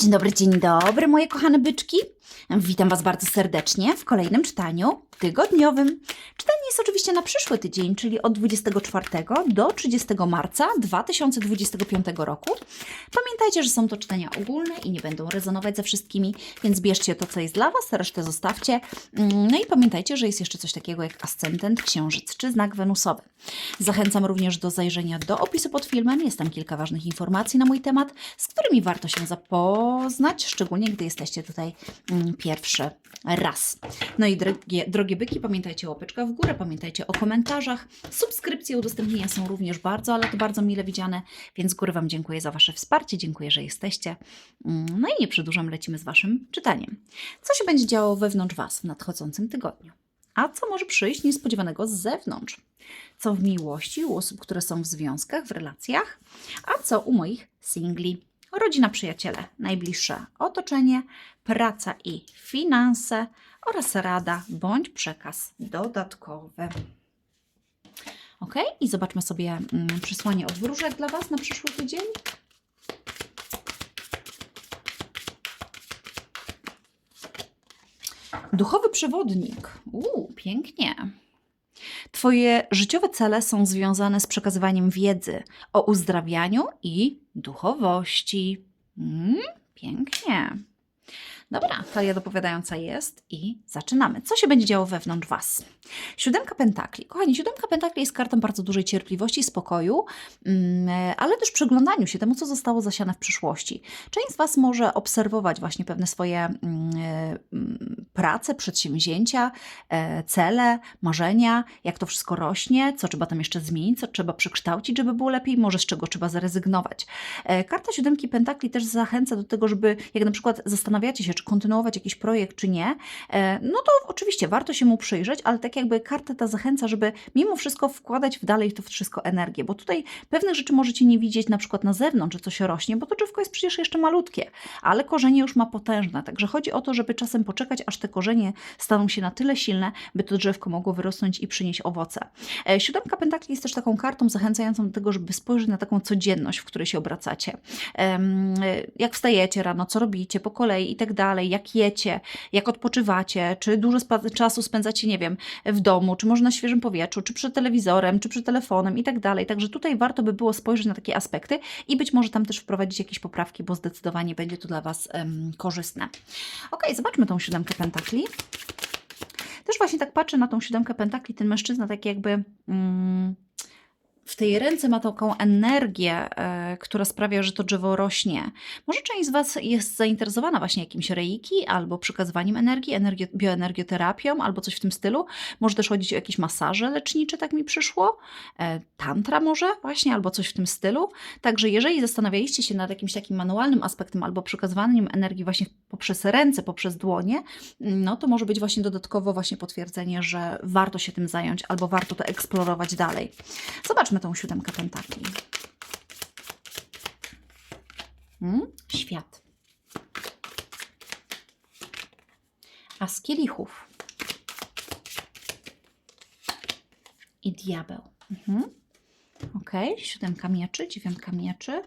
Dzień dobry, dzień dobry, moje kochane byczki. Witam Was bardzo serdecznie w kolejnym czytaniu tygodniowym. Czytanie jest oczywiście na przyszły tydzień, czyli od 24 do 30 marca 2025 roku. Pamiętajcie, że są to czytania ogólne i nie będą rezonować ze wszystkimi, więc bierzcie to, co jest dla Was, resztę zostawcie. Mm, No i pamiętajcie, że jest jeszcze coś takiego jak ascendent, księżyc czy znak wenusowy. Zachęcam również do zajrzenia do opisu pod filmem. Jest tam kilka ważnych informacji na mój temat, z którymi warto się zapoznać, szczególnie gdy jesteście tutaj mm, pierwszy raz. No i drogie, drogie byki, pamiętajcie o łapeczkach w górę, pamiętajcie o komentarzach. Subskrypcje, udostępnienia są również bardzo, ale to bardzo mile widziane, więc z góry Wam dziękuję za Wasze wsparcie, dziękuję, że jesteście. Mm, No i nie przedłużam, lecimy z Waszym czytaniem. Co się będzie działo wewnątrz Was w nadchodzącym tygodniu? A co może przyjść niespodziewanego z zewnątrz? Co w miłości u osób, które są w związkach, w relacjach? A co u moich singli? Rodzina, przyjaciele, najbliższe otoczenie, praca i finanse oraz rada bądź przekaz dodatkowy. Ok, i zobaczmy sobie mm, przesłanie od wróżek dla Was na przyszły tydzień. Duchowy przewodnik. Uuu, pięknie. Twoje życiowe cele są związane z przekazywaniem wiedzy o uzdrawianiu i duchowości. Mm, pięknie. Dobra, talia dopowiadająca jest i zaczynamy. Co się będzie działo wewnątrz Was? Siódemka pentakli. Kochani, siódemka pentakli jest kartą bardzo dużej cierpliwości, spokoju, mm, ale też przyglądaniu się temu, co zostało zasiane w przyszłości. Część z Was może obserwować właśnie pewne swoje mm, mm, prace, przedsięwzięcia, e, cele, marzenia, jak to wszystko rośnie, co trzeba tam jeszcze zmienić, co trzeba przekształcić, żeby było lepiej, może z czego trzeba zrezygnować. E, Karta siódemki pentakli też zachęca do tego, żeby jak na przykład zastanawiacie się, czy kontynuować jakiś projekt, czy nie, e, no to oczywiście warto się mu przyjrzeć, ale tak jakby karta ta zachęca, żeby mimo wszystko wkładać w dalej to wszystko energię, bo tutaj pewnych rzeczy możecie nie widzieć na przykład na zewnątrz, że coś rośnie, bo to drzewko jest przecież jeszcze malutkie, ale korzenie już ma potężne, także chodzi o to, żeby czasem poczekać, aż te korzenie staną się na tyle silne, by to drzewko mogło wyrosnąć i przynieść owoce. E, Siódemka pentakli jest też taką kartą zachęcającą do tego, żeby spojrzeć na taką codzienność, w której się obracacie. E, Jak wstajecie rano, co robicie po kolei i tak dalej, jak jecie, jak odpoczywacie, czy dużo czasu spędzacie, nie wiem, w domu, czy może na świeżym powietrzu, czy przed telewizorem, czy przed telefonem i tak dalej. Także tutaj warto by było spojrzeć na takie aspekty i być może tam też wprowadzić jakieś poprawki, bo zdecydowanie będzie to dla Was em, korzystne. Ok, zobaczmy tą siódemkę pentakli. Też właśnie tak patrzę na tą siódemkę pentakli, ten mężczyzna tak jakby... Mm, w tej ręce ma taką energię, e, która sprawia, że to drzewo rośnie. Może część z Was jest zainteresowana właśnie jakimś reiki albo przekazywaniem energii, energi- bioenergioterapią albo coś w tym stylu. Może też chodzić o jakieś masaże lecznicze, tak mi przyszło. E, tantra może właśnie, albo coś w tym stylu. Także jeżeli zastanawialiście się nad jakimś takim manualnym aspektem albo przekazywaniem energii właśnie poprzez ręce, poprzez dłonie, no to może być właśnie dodatkowo właśnie potwierdzenie, że warto się tym zająć albo warto to eksplorować dalej. Zobaczmy tą siódemkę pentakli. Hmm? Świat. A z kielichów. I diabeł. Mhm. Ok, siódemka mieczy, dziewiątka mieczy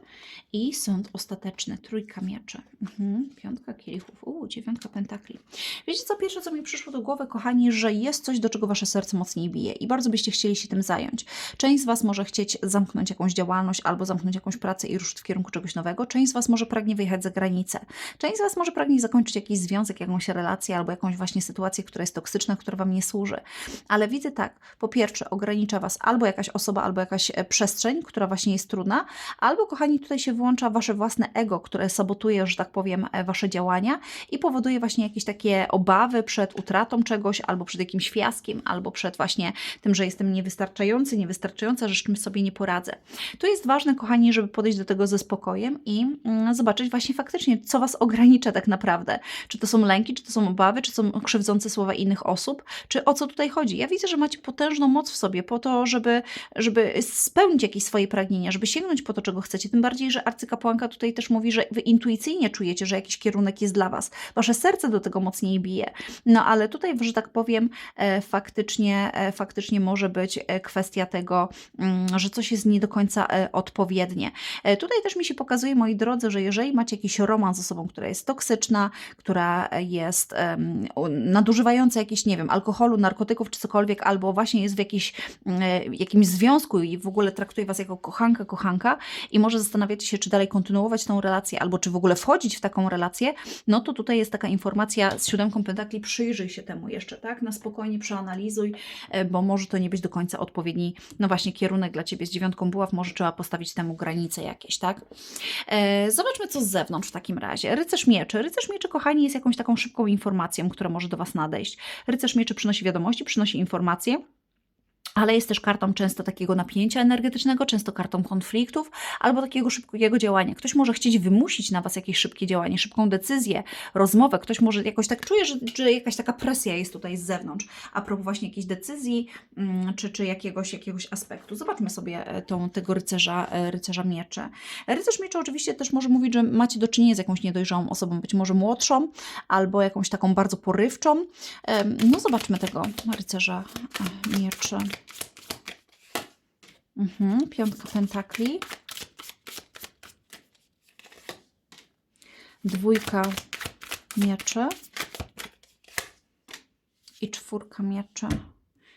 i sąd ostateczny, trójka mieczy. Mhm. Piątka kielichów, uuu, dziewiątka pentakli. Wiecie co, pierwsze co mi przyszło do głowy, kochani, że jest coś, do czego wasze serce mocniej bije i bardzo byście chcieli się tym zająć. Część z was może chcieć zamknąć jakąś działalność albo zamknąć jakąś pracę i ruszyć w kierunku czegoś nowego. Część z was może pragnie wyjechać za granicę. Część z was może pragnie zakończyć jakiś związek, jakąś relację albo jakąś właśnie sytuację, która jest toksyczna, która wam nie służy. Ale widzę tak, po pierwsze ogranicza was albo jakaś osoba, albo jakaś przestrzeń, która właśnie jest trudna, albo kochani tutaj się włącza wasze własne ego, które sabotuje, że tak powiem, e, wasze działania i powoduje właśnie jakieś takie obawy przed utratą czegoś, albo przed jakimś fiaskiem, albo przed właśnie tym, że jestem niewystarczający, niewystarczająca, że z czymś sobie nie poradzę. Tu jest ważne, kochani, żeby podejść do tego ze spokojem i mm, zobaczyć właśnie faktycznie, co was ogranicza tak naprawdę. Czy to są lęki, czy to są obawy, czy są krzywdzące słowa innych osób, czy o co tutaj chodzi. Ja widzę, że macie potężną moc w sobie po to, żeby, żeby spełnić jakieś swoje pragnienia, żeby sięgnąć po to, czego chcecie. Tym bardziej, że arcykapłanka tutaj też mówi, że wy intuicyjnie czujecie, że jakiś kierunek jest dla was. Wasze serce do tego mocniej bije. No ale tutaj, że tak powiem, e, faktycznie, e, faktycznie może być e, kwestia tego, mm, że coś jest nie do końca odpowiednie. Tutaj też mi się pokazuje, moi drodzy, że jeżeli macie jakiś romans z osobą, która jest toksyczna, która jest nadużywająca jakichś, nie wiem, alkoholu, narkotyków czy cokolwiek, albo właśnie jest w jakiś, e, jakimś związku i w ogóle traktuje Was jako kochanka, kochanka i może zastanawiacie się, czy dalej kontynuować tą relację, albo czy w ogóle wchodzić w taką relację, no to tutaj jest taka informacja z siódemką pentakli, przyjrzyj się temu jeszcze, tak? Na spokojnie przeanalizuj, e, bo może to nie być do końca odpowiedni, no właśnie, kierunek dla Ciebie z dziewiątką buław, może trzeba postawić temu granice jakieś, tak? E, Zobaczmy, co z zewnątrz w takim razie. Rycerz mieczy. Rycerz mieczy, kochani, jest jakąś taką szybką informacją, która może do Was nadejść. Rycerz mieczy przynosi wiadomości, przynosi informacje. Ale jest też kartą często takiego napięcia energetycznego, często kartą konfliktów albo takiego szybkiego działania. Ktoś może chcieć wymusić na Was jakieś szybkie działanie, szybką decyzję, rozmowę. Ktoś może jakoś tak czuje, że, że jakaś taka presja jest tutaj z zewnątrz, a propos właśnie jakiejś decyzji mm, czy, czy jakiegoś, jakiegoś aspektu. Zobaczmy sobie e, tą, tego rycerza, e, rycerza mieczy. Rycerz mieczy oczywiście też może mówić, że macie do czynienia z jakąś niedojrzałą osobą, być może młodszą, albo jakąś taką bardzo porywczą. No zobaczmy tego rycerza e, mieczy. Mhm, piątka pentakli. Dwójka mieczy. I czwórka mieczy.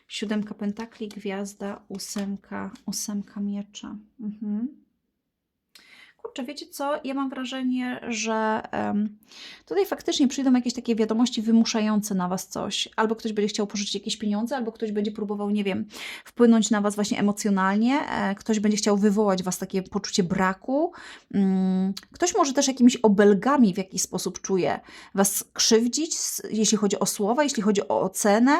Siódemka pentakli, gwiazda, ósemka, ósemka mieczy. Mhm. Kurczę, wiecie co? Ja mam wrażenie, że em, tutaj faktycznie przyjdą jakieś takie wiadomości wymuszające na Was coś. Albo ktoś będzie chciał pożyczyć jakieś pieniądze, albo ktoś będzie próbował, nie wiem, wpłynąć na Was właśnie emocjonalnie. E, ktoś będzie chciał wywołać Was takie poczucie braku. Mm, ktoś może też jakimiś obelgami w jakiś sposób czuje Was krzywdzić, jeśli chodzi o słowa, jeśli chodzi o ocenę.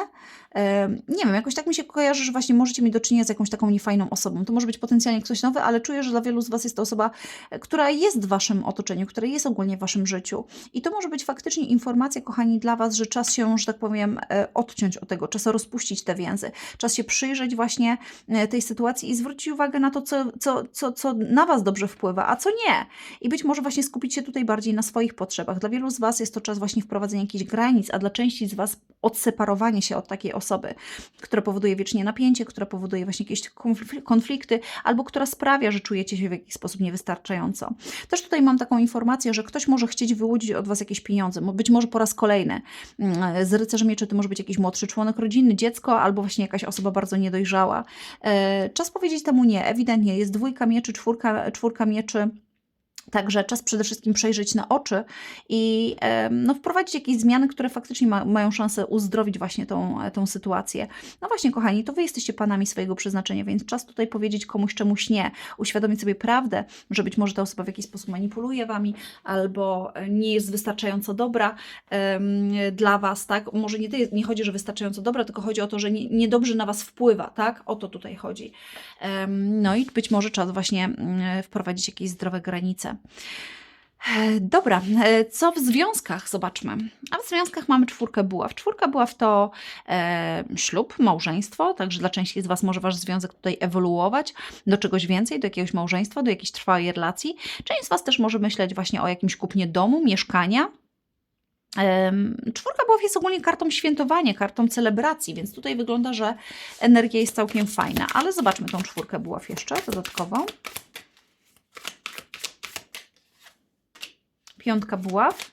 Nie wiem, jakoś tak mi się kojarzy, że właśnie możecie mieć do czynienia z jakąś taką niefajną osobą. To może być potencjalnie ktoś nowy, ale czuję, że dla wielu z Was jest to osoba, e, która jest w Waszym otoczeniu, która jest ogólnie w Waszym życiu. I to może być faktycznie informacja, kochani, dla Was, że czas się, że tak powiem, e, odciąć od tego, czas rozpuścić te więzy, czas się przyjrzeć właśnie e, tej sytuacji i zwrócić uwagę na to, co, co, co, co na Was dobrze wpływa, a co nie. I być może właśnie skupić się tutaj bardziej na swoich potrzebach. Dla wielu z Was jest to czas właśnie wprowadzenia jakichś granic, a dla części z Was odseparowanie się od takiej osoby, która powoduje wiecznie napięcie, która powoduje właśnie jakieś konfl- konflikty, albo która sprawia, że czujecie się w jakiś sposób niewystarczająco. Też tutaj mam taką informację, że ktoś może chcieć wyłudzić od Was jakieś pieniądze, być może po raz kolejny. Mm, Z rycerzem mieczy to może być jakiś młodszy członek rodziny, dziecko, albo właśnie jakaś osoba bardzo niedojrzała. E, Czas powiedzieć temu nie, ewidentnie jest dwójka mieczy, czwórka, czwórka mieczy. Także czas przede wszystkim przejrzeć na oczy i no, wprowadzić jakieś zmiany, które faktycznie ma, mają szansę uzdrowić właśnie tą, tą sytuację. No właśnie, kochani, to wy jesteście panami swojego przeznaczenia, więc czas tutaj powiedzieć komuś czemuś nie, uświadomić sobie prawdę, że być może ta osoba w jakiś sposób manipuluje wami albo nie jest wystarczająco dobra em, dla was, tak? Może nie, nie chodzi, że wystarczająco dobra, tylko chodzi o to, że nie, niedobrze na was wpływa, tak? O to tutaj chodzi. Em, No i być może czas właśnie mm, wprowadzić jakieś zdrowe granice. E, Dobra, e, co w związkach? Zobaczmy. A w związkach mamy czwórkę buław. Czwórka buław to e, ślub, małżeństwo, także dla części z Was może Wasz związek tutaj ewoluować do czegoś więcej, do jakiegoś małżeństwa, do jakiejś trwałej relacji. Część z Was też może myśleć właśnie o jakimś kupnie domu, mieszkania. Czwórka buław jest ogólnie kartą świętowania, kartą celebracji, więc tutaj wygląda, że energia jest całkiem fajna. Ale zobaczmy tą czwórkę buław jeszcze dodatkowo. Piątka buław.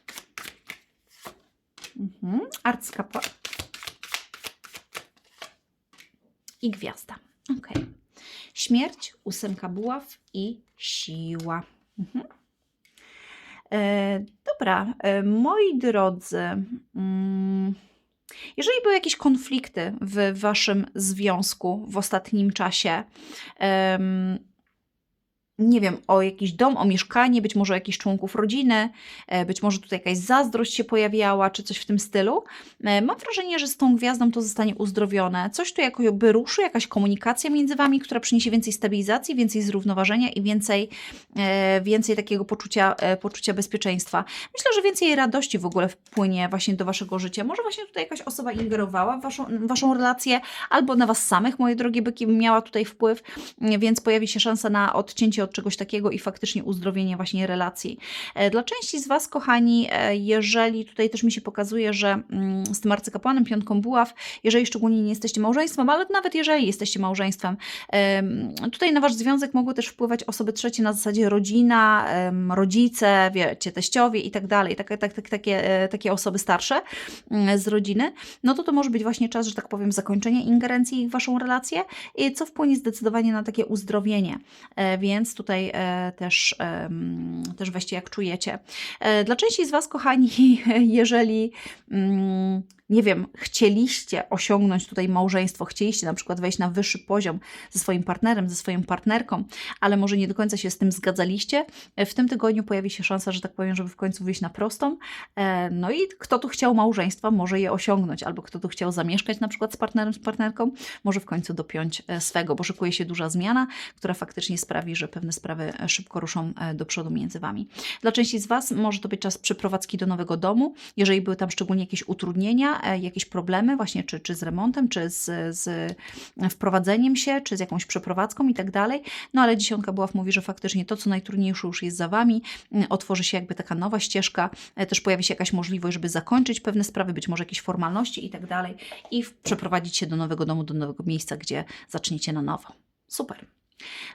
Mhm. I gwiazda. Ok. Śmierć, ósemka buław i siła. Mhm. E, dobra, e, moi drodzy, mm, jeżeli były jakieś konflikty w waszym związku w ostatnim czasie, em, nie wiem, o jakiś dom, o mieszkanie, być może o jakichś członków rodziny, e, być może tutaj jakaś zazdrość się pojawiała, czy coś w tym stylu. E, Mam wrażenie, że z tą gwiazdą to zostanie uzdrowione. Coś tu jakoby ruszy, jakaś komunikacja między Wami, która przyniesie więcej stabilizacji, więcej zrównoważenia i więcej, e, więcej takiego poczucia, poczucia bezpieczeństwa. Myślę, że więcej radości w ogóle wpłynie właśnie do Waszego życia. Może właśnie tutaj jakaś osoba ingerowała w Waszą, waszą relację, albo na Was samych, moje drogie byki, miała tutaj wpływ, więc pojawi się szansa na odcięcie od czegoś takiego i faktycznie uzdrowienie właśnie relacji. E, Dla części z Was, kochani, e, jeżeli tutaj też mi się pokazuje, że mm, z tym arcykapłanem, piątką buław, jeżeli szczególnie nie jesteście małżeństwem, ale nawet jeżeli jesteście małżeństwem, em, tutaj na Wasz związek mogły też wpływać osoby trzecie na zasadzie rodzina, rodzice, wiecie, teściowie i tak dalej, takie, tak, tak, takie, e, takie osoby starsze mm, z rodziny, no to to może być właśnie czas, że tak powiem, zakończenia ingerencji w Waszą relację, co wpłynie zdecydowanie na takie uzdrowienie. Więc tutaj e, też, też weźcie jak czujecie. E, Dla części z Was, kochani, jeżeli mm, nie wiem, chcieliście osiągnąć tutaj małżeństwo, chcieliście na przykład wejść na wyższy poziom ze swoim partnerem, ze swoją partnerką, ale może nie do końca się z tym zgadzaliście, w tym tygodniu pojawi się szansa, że tak powiem, żeby w końcu wyjść na prostą. E, No i kto tu chciał małżeństwa, może je osiągnąć, albo kto tu chciał zamieszkać na przykład z partnerem, z partnerką, może w końcu dopiąć e, swego, bo szykuje się duża zmiana, która faktycznie sprawi, że pewne sprawy e, szybko ruszą do przodu między Wami. Dla części z Was może to być czas przeprowadzki do nowego domu, jeżeli były tam szczególnie jakieś utrudnienia, jakieś problemy właśnie, czy, czy z remontem, czy z, z wprowadzeniem się, czy z jakąś przeprowadzką i tak dalej. No ale dziesiątka byław mówi, że faktycznie to, co najtrudniejsze już jest za Wami, m, otworzy się jakby taka nowa ścieżka, e, też pojawi się jakaś możliwość, żeby zakończyć pewne sprawy, być może jakieś formalności i tak dalej i przeprowadzić się do nowego domu, do nowego miejsca, gdzie zaczniecie na nowo. Super.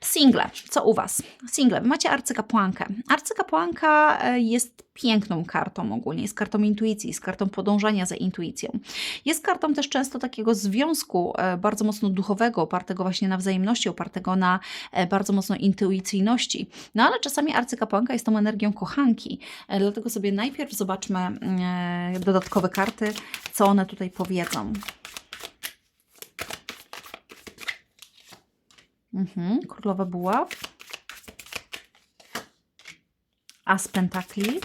Single, co u Was? Single, macie arcykapłankę. Arcykapłanka e, jest piękną kartą ogólnie, jest kartą intuicji, jest kartą podążania za intuicją. Jest kartą też często takiego związku e, bardzo mocno duchowego, opartego właśnie na wzajemności, opartego na e, bardzo mocno intuicyjności. No ale czasami arcykapłanka jest tą energią kochanki, dlatego sobie najpierw zobaczmy e, dodatkowe karty, co one tutaj powiedzą. Mhm, królowa buław. As pentakli.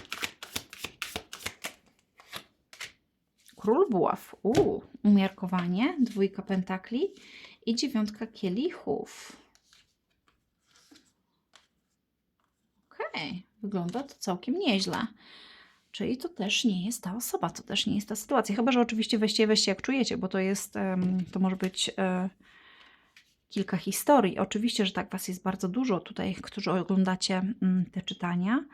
Król buław. Uu, umiarkowanie. Dwójka pentakli i dziewiątka kielichów. Okej, wygląda to całkiem nieźle. Czyli to też nie jest ta osoba, to też nie jest ta sytuacja. Chyba, że oczywiście weźcie, weźcie jak czujecie, bo to jest, to może być e, kilka historii. Oczywiście, że tak, Was jest bardzo dużo tutaj, którzy oglądacie mm, te czytania.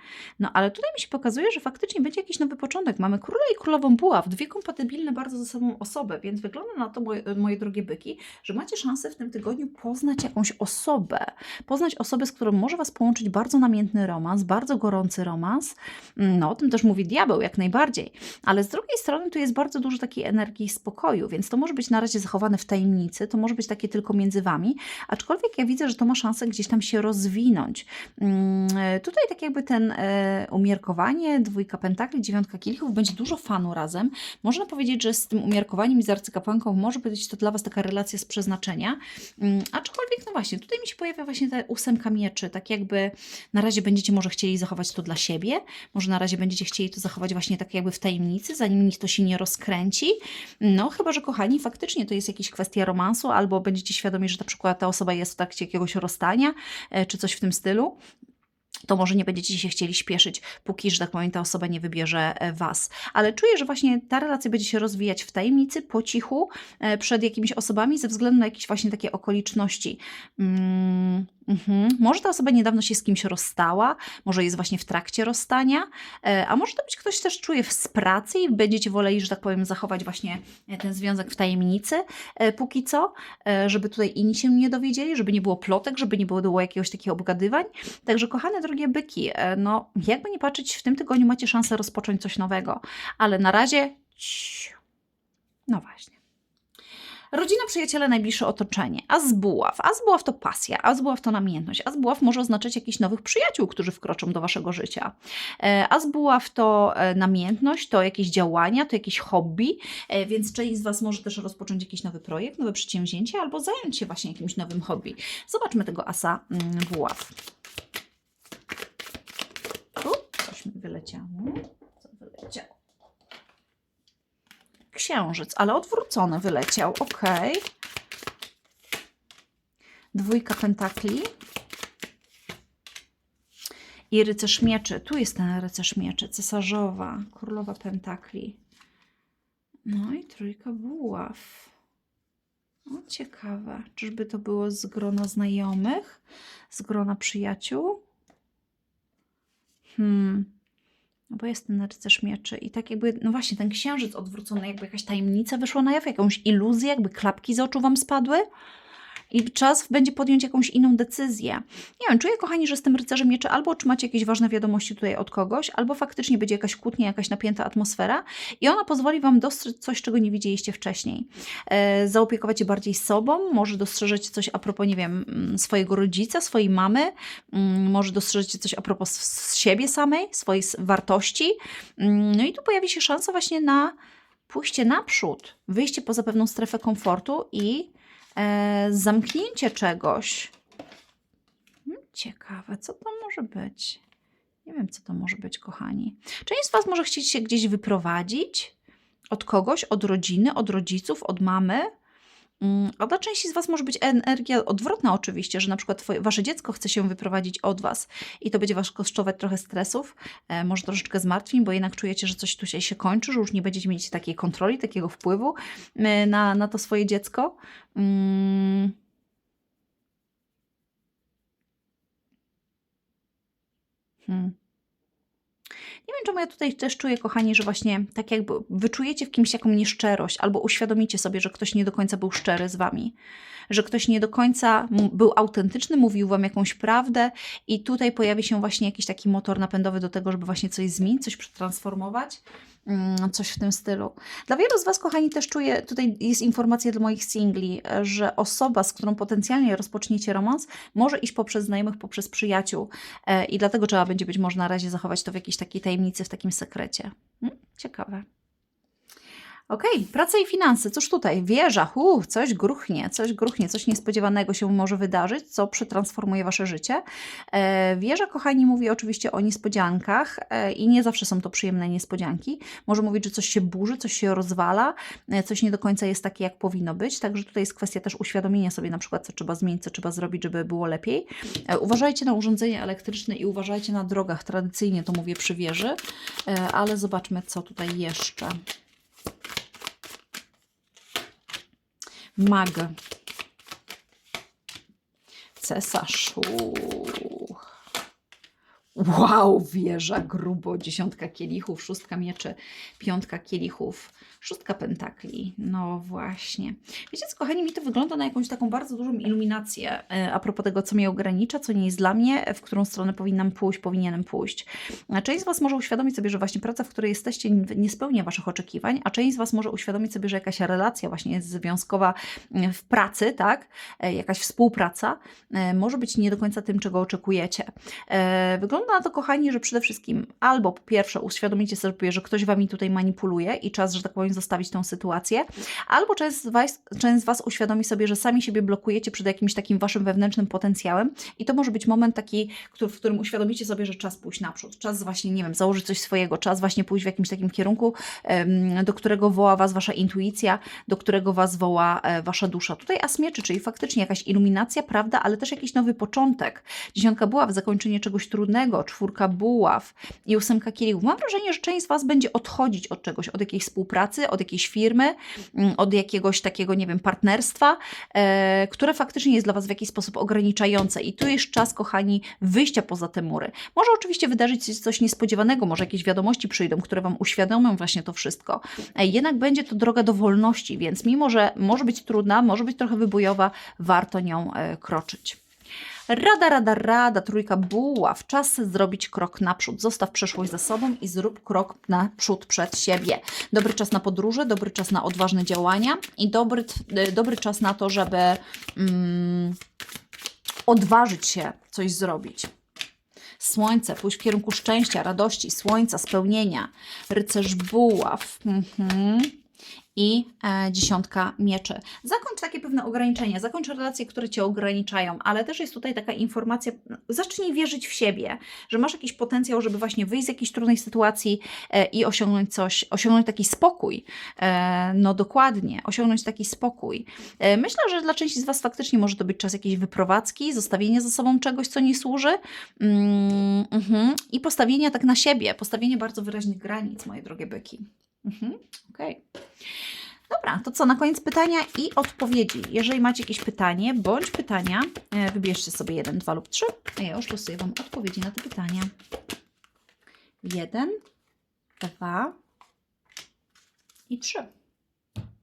No ale tutaj mi się pokazuje, że faktycznie będzie jakiś nowy początek. Mamy króla i królową buław, dwie kompatybilne bardzo ze sobą osoby, więc wygląda na to, moje, moje drogie byki, że macie szansę w tym tygodniu poznać jakąś osobę. Poznać osobę, z którą może Was połączyć bardzo namiętny romans, bardzo gorący romans. No, o tym też mówi diabeł, jak najbardziej. Ale z drugiej strony tu jest bardzo dużo takiej energii spokoju, więc to może być na razie zachowane w tajemnicy, to może być takie tylko między Wami, aczkolwiek ja widzę, że to ma szansę gdzieś tam się rozwinąć. Mm, e, Tutaj tak jakby ten e, umiarkowanie, dwójka pentakli, dziewiątka kielichów, będzie dużo fanu razem. Można powiedzieć, że z tym umiarkowaniem i z arcykapłanką może być to dla Was taka relacja z przeznaczenia, Mm, aczkolwiek no właśnie, tutaj mi się pojawia właśnie ta ósemka mieczy, tak jakby na razie będziecie może chcieli zachować to dla siebie, może na razie będziecie chcieli to zachować właśnie tak jakby w tajemnicy, zanim nikt to się nie rozkręci. No, chyba, że kochani, faktycznie to jest jakaś kwestia romansu, albo będziecie świadomi, że na przykład ta osoba jest w trakcie jakiegoś rozstania, e, czy coś w tym stylu to może nie będziecie się chcieli śpieszyć, póki, że tak powiem, ta osoba nie wybierze e, Was. Ale czuję, że właśnie ta relacja będzie się rozwijać w tajemnicy, po cichu, e, przed jakimiś osobami, ze względu na jakieś właśnie takie okoliczności. Mm, mhm. Może ta osoba niedawno się z kimś rozstała, może jest właśnie w trakcie rozstania, e, a może to być ktoś też czuje z pracy i będziecie woleli, że tak powiem, zachować właśnie e, ten związek w tajemnicy, e, póki co, żeby tutaj inni się nie dowiedzieli, żeby nie było plotek, żeby nie było jakiegoś takiego obgadywań. Także kochane drogie byki, no jakby nie patrzeć, w tym tygodniu macie szansę rozpocząć coś nowego, ale na razie no właśnie. Rodzina, przyjaciele, najbliższe otoczenie. A z buław. A z buław to pasja, a z buław to namiętność. A z buław może oznaczać jakichś nowych przyjaciół, którzy wkroczą do waszego życia. E, a z buław to e, namiętność, to jakieś działania, to jakieś hobby, e, więc część z was może też rozpocząć jakiś nowy projekt, nowe przedsięwzięcie albo zająć się właśnie jakimś nowym hobby. Zobaczmy tego asa mm, buław. U, coś mi wyleciało. Co wyleciało? Księżyc, ale odwrócony wyleciał. Ok. Dwójka pentakli. I rycerz mieczy. Tu jest ten rycerz mieczy. Cesarzowa, królowa pentakli. No i trójka buław. O, ciekawe. Czyżby to było z grona znajomych? Z grona przyjaciół? Hmm. No bo jest ten rycerz mieczy i tak jakby, no właśnie, ten księżyc odwrócony, jakby jakaś tajemnica wyszła na jaw, jakąś iluzję, jakby klapki z oczu Wam spadły i czas będzie podjąć jakąś inną decyzję. Nie wiem, czuję, kochani, że z tym rycerzem mieczy albo otrzymacie jakieś ważne wiadomości tutaj od kogoś, albo faktycznie będzie jakaś kłótnia, jakaś napięta atmosfera i ona pozwoli Wam dostrzec coś, czego nie widzieliście wcześniej. E, zaopiekować się bardziej sobą, może dostrzeżecie coś a propos, nie wiem, mm, swojego rodzica, swojej mamy, mm, może dostrzeżecie coś a propos s- siebie samej, swojej wartości. Mm, No i tu pojawi się szansa właśnie na pójście naprzód, wyjście poza pewną strefę komfortu i e, zamknięcie czegoś. Hmm, Ciekawe, co to może być? Nie wiem, co to może być, kochani. Część z Was może chcieć się gdzieś wyprowadzić od kogoś, od rodziny, od rodziców, od mamy. Mm, A dla części z Was może być energia odwrotna, oczywiście, że na przykład twoje, Wasze dziecko chce się wyprowadzić od Was i to będzie Was kosztować trochę stresów, e, może troszeczkę zmartwień, bo jednak czujecie, że coś tu się, się kończy, że już nie będziecie mieć takiej kontroli, takiego wpływu e, na, na to swoje dziecko. Mm. Hmm. Nie wiem, czemu ja tutaj też czuję, kochani, że właśnie tak jakby wyczujecie w kimś jaką nieszczerość, albo uświadomicie sobie, że ktoś nie do końca był szczery z wami, że ktoś nie do końca był autentyczny, mówił wam jakąś prawdę, i tutaj pojawi się właśnie jakiś taki motor napędowy do tego, żeby właśnie coś zmienić, coś przetransformować. Mm, Coś w tym stylu. Dla wielu z Was, kochani, też czuję, tutaj jest informacja dla moich singli, że osoba, z którą potencjalnie rozpoczniecie romans, może iść poprzez znajomych, poprzez przyjaciół. E, I dlatego trzeba będzie być może na razie zachować to w jakiejś takiej tajemnicy, w takim sekrecie. Hmm? Ciekawe. Okej, praca i finanse. Cóż tutaj? Wieża, uh, coś gruchnie, coś gruchnie, coś niespodziewanego się może wydarzyć, co przetransformuje Wasze życie. E, wieża, kochani, mówi oczywiście o niespodziankach e, i nie zawsze są to przyjemne niespodzianki. Może mówić, że coś się burzy, coś się rozwala, e, coś nie do końca jest takie, jak powinno być. Także tutaj jest kwestia też uświadomienia sobie na przykład, co trzeba zmienić, co trzeba zrobić, żeby było lepiej. E, Uważajcie na urządzenia elektryczne i uważajcie na drogach. Tradycyjnie to mówię przy wieży, e, ale zobaczmy, co tutaj jeszcze. Маг. Це Сашо. Wow, wieża grubo. Dziesiątka kielichów, szóstka mieczy, piątka kielichów, szóstka pentakli. No właśnie. Wiecie co, kochani, mi to wygląda na jakąś taką bardzo dużą iluminację e, a propos tego, co mnie ogranicza, co nie jest dla mnie, w którą stronę powinnam pójść, powinienem pójść. Część z Was może uświadomić sobie, że właśnie praca, w której jesteście, nie spełnia Waszych oczekiwań, a część z Was może uświadomić sobie, że jakaś relacja właśnie jest związkowa e, w pracy, tak, e, jakaś współpraca, może być nie do końca tym, czego oczekujecie. E, Wygląda na to, kochani, że przede wszystkim albo po pierwsze uświadomicie sobie, że ktoś Wami tutaj manipuluje i czas, że tak powiem, zostawić tą sytuację, albo część z, was, część z Was uświadomi sobie, że sami siebie blokujecie przed jakimś takim Waszym wewnętrznym potencjałem i to może być moment taki, który, w którym uświadomicie sobie, że czas pójść naprzód, czas właśnie, nie wiem, założyć coś swojego, czas właśnie pójść w jakimś takim kierunku, do którego woła Was Wasza intuicja, do którego Was woła e, Wasza dusza. Tutaj as mieczy, czyli faktycznie jakaś iluminacja, prawda, ale też jakiś nowy początek. Dziesiątka buław, zakończenie czegoś trudnego, czwórka buław i ósemka kielichów. Mam wrażenie, że część z Was będzie odchodzić od czegoś, od jakiejś współpracy, od jakiejś firmy, mm, od jakiegoś takiego, nie wiem, partnerstwa, e, które faktycznie jest dla Was w jakiś sposób ograniczające. I tu jest czas, kochani, wyjścia poza te mury. Może oczywiście wydarzyć się coś niespodziewanego, może jakieś wiadomości przyjdą, które Wam uświadomią właśnie to wszystko. E, Jednak będzie to droga do wolności, więc mimo, że może być trudna, może być trochę wybojowa, warto nią e, kroczyć. Rada, rada, rada, trójka buław. Czas zrobić krok naprzód. Zostaw przeszłość za sobą i zrób krok naprzód przed siebie. Dobry czas na podróże, dobry czas na odważne działania i dobry, t- dobry czas na to, żeby mm, odważyć się coś zrobić. Słońce, pójść w kierunku szczęścia, radości, słońca, spełnienia. Rycerz buław. Mhm. I e, dziesiątka mieczy. Zakończ takie pewne ograniczenia, zakończ relacje, które cię ograniczają, ale też jest tutaj taka informacja, zacznij wierzyć w siebie, że masz jakiś potencjał, żeby właśnie wyjść z jakiejś trudnej sytuacji e, i osiągnąć coś, osiągnąć taki spokój. E, no dokładnie, osiągnąć taki spokój. E, myślę, że dla części z Was faktycznie może to być czas jakiejś wyprowadzki, zostawienie za sobą czegoś, co nie służy mm, mhm. i postawienie tak na siebie, postawienie bardzo wyraźnych granic, moje drogie byki. Mhm. Okej. Dobra, to co, na koniec pytania i odpowiedzi. Jeżeli macie jakieś pytanie bądź pytania, e, wybierzcie sobie jeden, dwa lub trzy, a ja już losuję Wam odpowiedzi na te pytania. Jeden, dwa i trzy.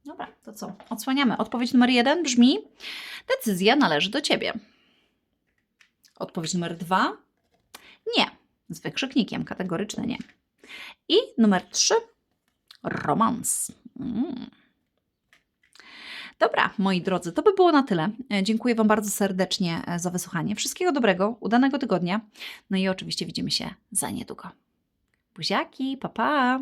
Dobra, to co? Odsłaniamy. Odpowiedź numer jeden brzmi: decyzja należy do ciebie. Odpowiedź numer dwa: nie. Z wykrzyknikiem, kategoryczne nie. I numer trzy: romans. Mm. Dobra, moi drodzy, to by było na tyle. E, Dziękuję Wam bardzo serdecznie e, za wysłuchanie. Wszystkiego dobrego, udanego tygodnia. No i oczywiście widzimy się za niedługo. Buziaki, pa pa!